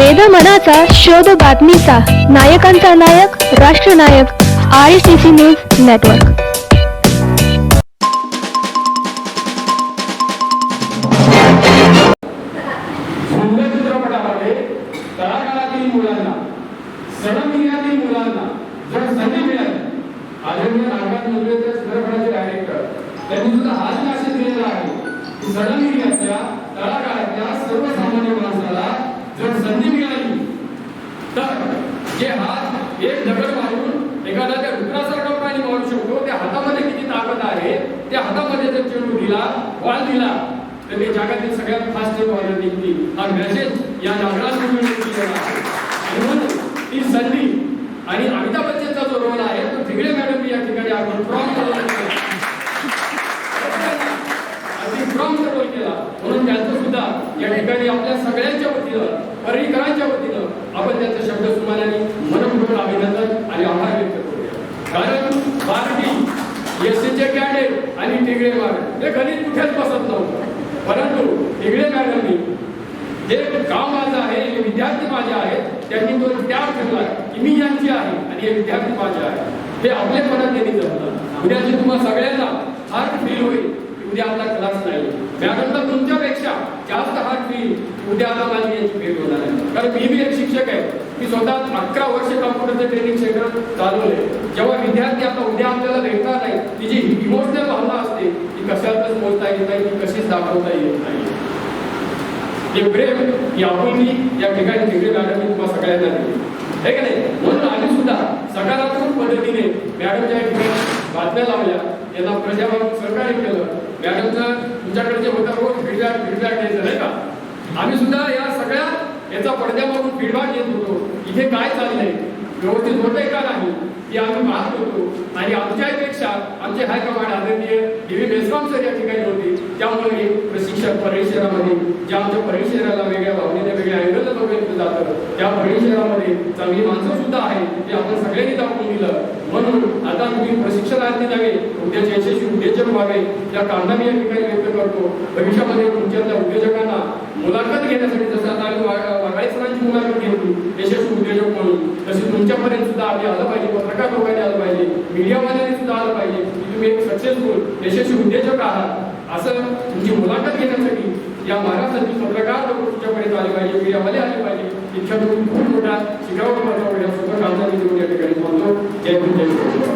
वेद मनाचा शोध बातमीचा. नायकांचा नायक राष्ट्रनायक I C C news network सर्वसामान्य माणसाला जर संधी मिळाली तर जे हात एक दगड मारून एखादा त्या रुग्णासारखा पाणी मारू शकतो त्या हातामध्ये किती ताकद आहे त्या हातामध्ये जर चेंडू दिला वाल दिला तर ते जगातील सगळ्यात फास्ट बॉलर निघतील. हा मेसेज या नागराज म्हणून ती संधी आणि अमिताभ बच्चनचा जो रोल आहे तो ठिगळे मॅडम या ठिकाणी आपण फ्रॉम अगदी फ्रॉम रोल केला. म्हणून त्यांचं सुद्धा या ठिकाणी आपल्या सगळ्या वतीनं पर्रीकरांच्या वतीनं आपण त्यांचं शब्द सुमानाने मनपूर्वक अभिनंदन आणि आभार व्यक्त करूया. कारण भारती एससीचे कॅडेट आणि टिगळे मॅडम हे कधीच कुठेच बसत नव्हतं. परंतु टिगळे मॅडमनी जे गाव माझं आहे हे विद्यार्थी माझे आहेत त्यांनी तो त्याग ठेवला की मी यांची आहे आणि हे विद्यार्थी माझे आहे ते आपल्या मनात त्यांनी जमलं उद्याची तुम्हाला सगळ्यांना हार्ट फील होईल उद्या आपला क्लास नाही मॅडम तर की उद्या आता माझी यांची भेट होणार आहे. कारण मी बी एक शिक्षक आहे. मी स्वतः अकरा वर्ष कॉम्प्युटरचं ट्रेनिंग सेंटर चालवले जेव्हा विद्यार्थी आता उद्या आपल्याला भेटणार नाही ती जी इमोशनल भावना असते ती कशातच मोजता येत नाही ती कशीच दाखवता येत नाही. हे प्रेम ही आपण या ठिकाणी तिकडे मॅडमने तुम्हाला सगळ्यांना दिली आहे. का नाही? म्हणून आम्ही सुद्धा सकारात्मक पद्धतीने मॅडमच्या या ठिकाणी बातम्या लावल्या. त्यांना प्रजाभाग सहकार्य केलं. मॅडमचं तुमच्याकडे जे होतं रोज फीडबॅक फीडबॅक द्यायचं नाही का? आम्ही सुद्धा या सगळ्या याचा पडद्यावरून फीडबॅक घेत होतो. इथे काय चाललंय? व्यवस्थित होतंय का नाही? ते आम्ही पाहत होतो. आणि आमच्यापेक्षा आमचे हायकमांड आदरणीय डी मेस्कॉम सर या ठिकाणी होते. त्यामुळे प्रशिक्षक परळी ज्या आमच्या परिसराला वेगळ्या भावनेने वेगळ्या अँगलला बघितलं जातं त्या परिसरामध्ये चांगली माणसं सुद्धा आहे ते आपण सगळ्यांनी दाखवून दिलं. म्हणून आता तुम्ही प्रशिक्षणार्थी नव्हे उद्याच्या यशस्वी उद्योजक व्हावे या कारणाने या ठिकाणी व्यक्त करतो भविष्यामध्ये तुमच्यातल्या उद्योजकांना मुलाखत घेण्यासाठी जसं आता आम्ही वा- सरांची मुलाखत घेतली यशस्वी उद्योजक म्हणून तशी तुमच्यापर्यंत सुद्धा आम्ही आलं पाहिजे पत्रकार लोकांनी आलं पाहिजे मीडियावाल्यांनी सुद्धा आलं पाहिजे की तुम्ही एक सक्सेसफुल यशस्वी उद्योजक आहात. असं तुमची मुलाखत घेण्यासाठी या महाराष्ट्रातील पत्रकार लोक तुमच्यापर्यंत आले पाहिजे मीडियावाले आले पाहिजे. इच्छा तुम्ही खूप मोठा शिकावं या शुभ कामगिरी या ठिकाणी बोलतो जय हिंद जय